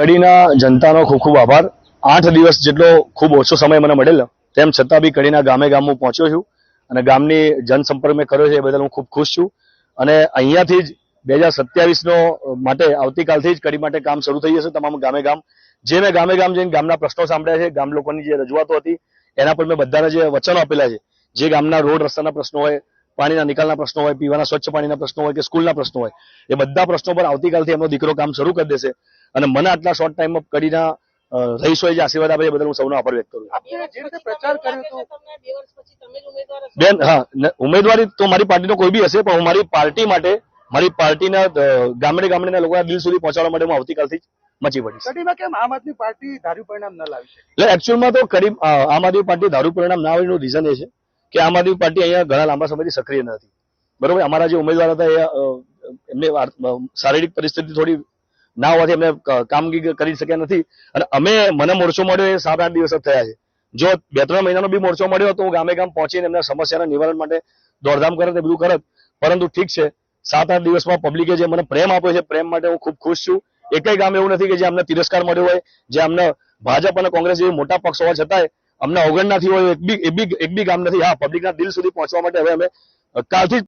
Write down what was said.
કડીના જનતાનો ખૂબ ખૂબ આભાર. આઠ દિવસ જેટલો ખૂબ ઓછો સમય મને મળેલો, તેમ છતાં બી કડીના ગામે ગામ હું પહોંચ્યો છું અને ગામની જનસંપર્ક મેં કર્યો છે એ બદલ હું ખૂબ ખુશ છું. અને અહીંયાથી જ બે હજાર સત્યાવીસનો માટે આવતીકાલથી જ કડી માટે કામ શરૂ થઈ જશે તમામ ગામે ગામ. જે મેં ગામે ગામ જઈને ગામના પ્રશ્નો સાંભળ્યા છે, ગામ લોકોની જે રજૂઆતો હતી, એના પર મેં બધાને જે વચનો આપેલા છે, જે ગામના રોડ રસ્તાના પ્રશ્નો હોય પાણીના નિકાલના પ્રશ્નો હોય પીવાના સ્વચ્છ પાણીના પ્રશ્નો હોય કે સ્કૂલના પ્રશ્નો હોય એ બધા પ્રશ્નો પર આવતીકાલથી એમનો દીકરો કામ શરૂ કરી દેશે. અને મને આટલા શોર્ટ ટાઈમમાં કરીને રહીશો રહીશોએ જે આશીર્વાદ આપે એ બદલ હું સૌનો આભાર વ્યક્ત કરું છું. આપને જે રીતે પ્રચાર કર્યો હતો તમને બે વર્ષ પછી તમે જ ઉમેદવાર હશો. બેન હા ઉમેદવારી તો મારી પાર્ટીનો કોઈ બી હશે પણ હું મારી પાર્ટી માટે મારી પાર્ટીના ગામડે ગામડેના લોકોના દિલ સુધી પહોંચાડવા માટે હું આવતીકાલથી મચી પડીશ. કડીમાં કેમ આમ આદમી પાર્ટી ધાર્યું પરિણામ ન લાવી એટલે એકચ્યુઅલમાં તો કરીબ આમ આદમી પાર્ટી દારૂ પરિણામ ના આવવાનું રીઝન એ છે. કે આમ આદમી પાર્ટી અહીંયા ઘણા લાંબા સમયથી સક્રિય નથી. બરોબર? અમારા જે ઉમેદવાર હતા એ એમને શારીરિક પરિસ્થિતિ થોડી ના હોવાથી અમે કામગીરી કરી શક્યા નથી. અને અમે, મને મોરચો મળ્યો એ સાત આઠ દિવસ જ થયા છે. જો બે ત્રણ મહિનાનો બી મોરચો મળ્યો તો હું ગામે ગામ પહોંચીને એમના સમસ્યાના નિવારણ માટે દોડધામ કરત એ બધું કરત. પરંતુ ઠીક છે, સાત આઠ દિવસમાં પબ્લિકે જે મને પ્રેમ આપ્યો છે, પ્રેમ માટે હું ખૂબ ખુશ છું. એકય ગામ એવું નથી કે જે અમને તિરસ્કાર મળ્યો હોય, જે અમને ભાજપ અને કોંગ્રેસ જેવી મોટા પક્ષ હોવા છતાંય અમને અવગણનાથી હોય એક બી એક બી એક બી ગામ નથી. હા પબ્લિકના દિલ સુધી પહોંચવા માટે હવે અમે કાલથી